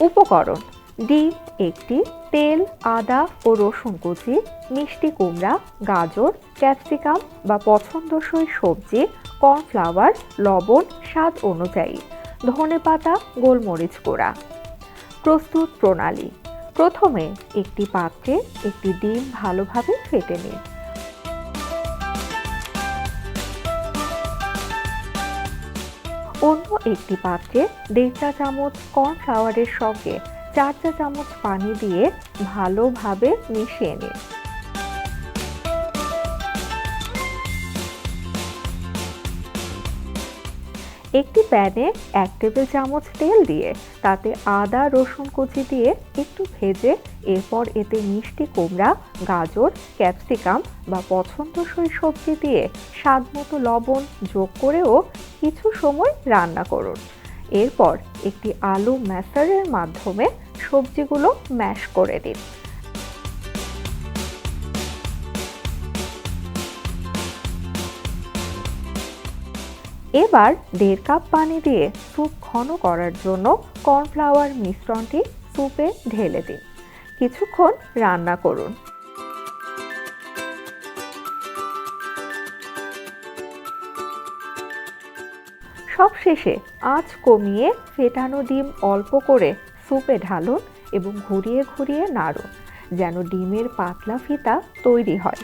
উপকরণ। ডিম, একটি তেল, আদা ও রসুন কুচি, মিষ্টি কুমড়া, গাজর, ক্যাপসিকাম বা পছন্দসই সবজি, কর্নফ্লাওয়ার, লবণ, স্বাদ অনুযায়ী। ধনেপাতা গোলমরিচ গুঁড়া। প্রস্তুত প্রণালী। প্রথমে একটি পাত্রে একটি ডিম ভালোভাবে ফেটে নিন। একটি পাত্রে দেড় চা চামচ কর্নফ্লাওয়ারের সঙ্গে চার চা চামচ পানি দিয়ে ভালোভাবে মিশিয়ে নিন। একটি প্যানে এক টেবিল চামচ তেল দিয়ে, তাতে আদা, রসুন কুচি দিয়ে একটু ভেজে, এরপর এতে মিষ্টি কুমড়া, গাজর, ক্যাপসিকাম বা পছন্দসই সবজি দিয়ে স্বাদ মতো লবণ যোগ করেও কিছু সময় রান্না করুন। এরপর একটি আলু ম্যাসারের মাধ্যমে সবজিগুলো ম্যাশ করে দিন। এবার দেড় কাপ পানি দিয়ে স্যুপ ঘন করার জন্য কর্নফ্লাওয়ার মিশ্রণটি স্যুপে ঢেলে দিন। কিছুক্ষণ রান্না করুন। সবশেষে আঁচ কমিয়ে ফেটানো ডিম অল্প করে স্যুপে ঢালুন এবং ঘুরিয়ে ঘুরিয়ে নাড়ুন, যেন ডিমের পাতলা ফিতা তৈরি হয়।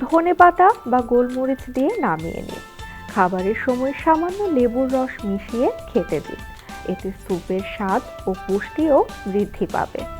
ধনেপাতা বা গোলমরিচ দিয়ে নামিয়ে নিন। খাবারের সময় সামান্য লেবুর রস মিশিয়ে খেতে দিন। এতে স্যুপের স্বাদ ও পুষ্টিও বৃদ্ধি পাবে।